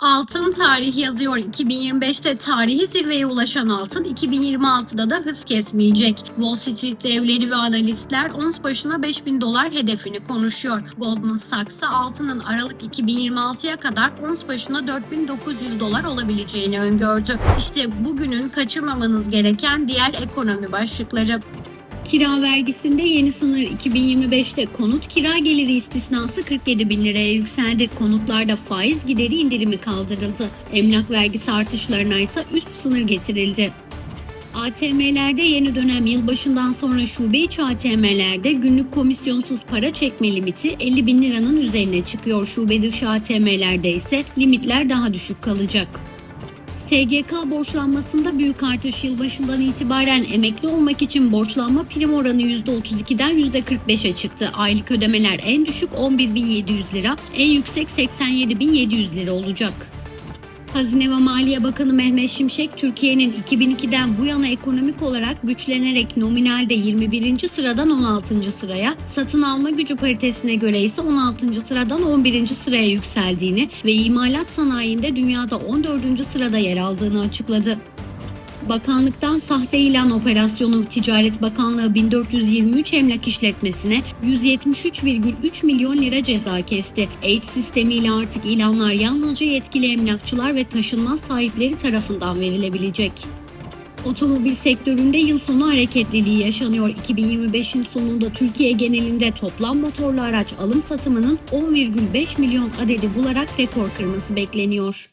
Altın tarih yazıyor. 2025'te tarihi zirveye ulaşan altın 2026'da da hız kesmeyecek. Wall Street devleri ve analistler ons başına 5000 dolar hedefini konuşuyor. Goldman Sachs altının Aralık 2026'ya kadar ons başına 4900 dolar olabileceğini öngördü. İşte bugünün kaçırmamanız gereken diğer ekonomi başlıkları. Kira vergisinde yeni sınır 2025'te konut kira geliri istisnası 47 bin liraya yükseldi. Konutlarda faiz gideri indirimi kaldırıldı. Emlak vergisi artışlarına ise üst sınır getirildi. ATM'lerde yeni dönem yılbaşından sonra şube içi ATM'lerde günlük komisyonsuz para çekme limiti 50 bin liranın üzerine çıkıyor. Şube dışı ATM'lerde ise limitler daha düşük kalacak. SGK borçlanmasında büyük artış yılbaşından itibaren emekli olmak için borçlanma prim oranı %32'den %45'e çıktı. Aylık ödemeler en düşük 11.700 lira, en yüksek 87.700 lira olacak. Hazine ve Maliye Bakanı Mehmet Şimşek, Türkiye'nin 2002'den bu yana ekonomik olarak güçlenerek nominalde 21. sıradan 16. sıraya, satın alma gücü paritesine göre ise 16. sıradan 11. sıraya yükseldiğini ve imalat sanayinde dünyada 14. sırada yer aldığını açıkladı. Bakanlıktan sahte ilan operasyonu Ticaret Bakanlığı 1423 emlak işletmesine 173,3 milyon lira ceza kesti. Eğit sistemiyle artık ilanlar yalnızca yetkili emlakçılar ve taşınmaz sahipleri tarafından verilebilecek. Otomobil sektöründe yıl sonu hareketliliği yaşanıyor. 2025'in sonunda Türkiye genelinde toplam motorlu araç alım satımının 10,5 milyon adedi bularak rekor kırması bekleniyor.